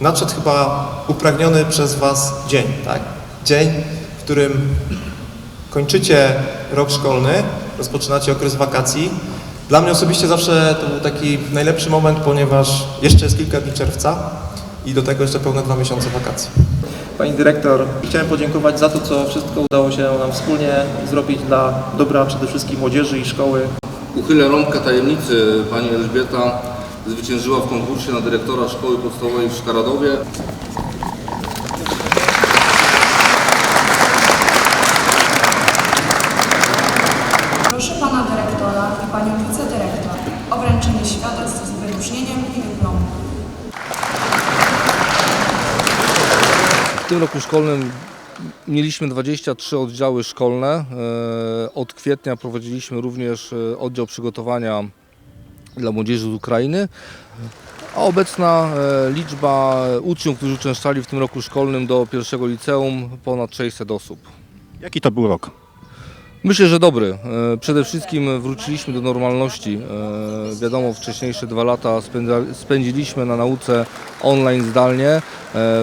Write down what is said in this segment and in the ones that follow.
Nadszedł chyba upragniony przez Was dzień, tak? Dzień, w którym kończycie rok szkolny, rozpoczynacie okres wakacji. Dla mnie osobiście zawsze to był taki najlepszy moment, ponieważ jeszcze jest kilka dni czerwca i do tego jeszcze pełne dwa miesiące wakacji. Pani dyrektor, chciałem podziękować za to, co wszystko udało się nam wspólnie zrobić dla dobra przede wszystkim młodzieży i szkoły. Uchylę rąbkę tajemnicy. Pani Elżbieta zwyciężyła w konkursie na dyrektora szkoły podstawowej w Szkaradowie. Proszę pana dyrektora i panią wicedyrektor o wręczenie świadectw z wyróżnieniem i dyplomu. W tym roku szkolnym mieliśmy 23 oddziały szkolne. E, Od kwietnia prowadziliśmy również e, oddział przygotowania dla młodzieży z Ukrainy. A obecna e, liczba uczniów, którzy uczęszczali w tym roku szkolnym do pierwszego liceum, ponad 600 osób. Jaki to był rok? Myślę, że dobry. E, Przede wszystkim wróciliśmy do normalności. E, Wiadomo, wcześniejsze dwa lata spędziliśmy na nauce online zdalnie.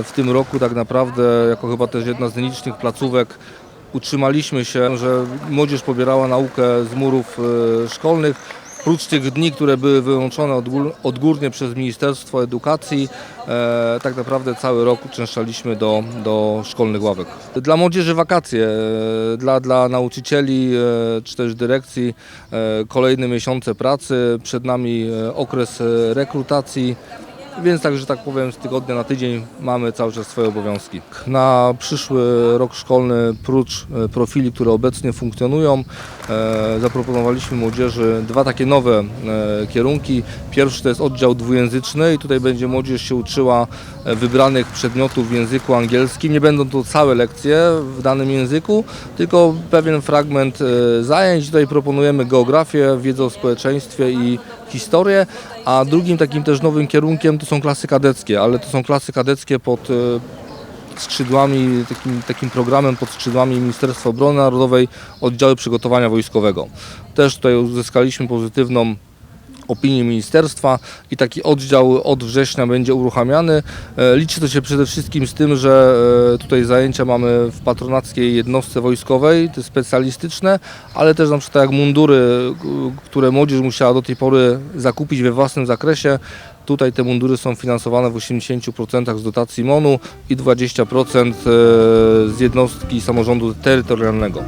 W tym roku tak naprawdę, jako chyba też jedna z nielicznych placówek, utrzymaliśmy się, że młodzież pobierała naukę z murów szkolnych. Prócz tych dni, które były wyłączone odgór- odgórnie przez Ministerstwo Edukacji, e, tak naprawdę cały rok uczęszczaliśmy do, do szkolnych ławek. Dla młodzieży wakacje, e, dla, dla nauczycieli e, czy też dyrekcji kolejne miesiące pracy, przed nami okres rekrutacji. Więc tak, że tak powiem, z tygodnia na tydzień mamy cały czas swoje obowiązki. Na przyszły rok szkolny, prócz e, profili, które obecnie funkcjonują, e, zaproponowaliśmy młodzieży dwa takie nowe e, kierunki. Pierwszy to jest oddział dwujęzyczny i tutaj będzie młodzież się uczyła wybranych przedmiotów w języku angielskim. Nie będą to całe lekcje w danym języku, tylko pewien fragment zajęć. Tutaj proponujemy geografię, wiedzę o społeczeństwie i historię, a drugim takim też nowym kierunkiem to są klasy kadeckie, ale to są klasy kadeckie pod e, skrzydłami, takim, takim programem pod skrzydłami Ministerstwa Obrony Narodowej oddziały przygotowania wojskowego. Też tutaj uzyskaliśmy pozytywną opinię ministerstwa i taki oddział od września będzie uruchamiany. E, Liczy to się przede wszystkim z tym, że e, tutaj zajęcia mamy w patronackiej jednostce wojskowej, te specjalistyczne, ale też na przykład jak mundury, k- które młodzież musiała do tej pory zakupić we własnym zakresie. Tutaj te mundury są finansowane w 80% z dotacji MONU i 20% e, z jednostki samorządu terytorialnego.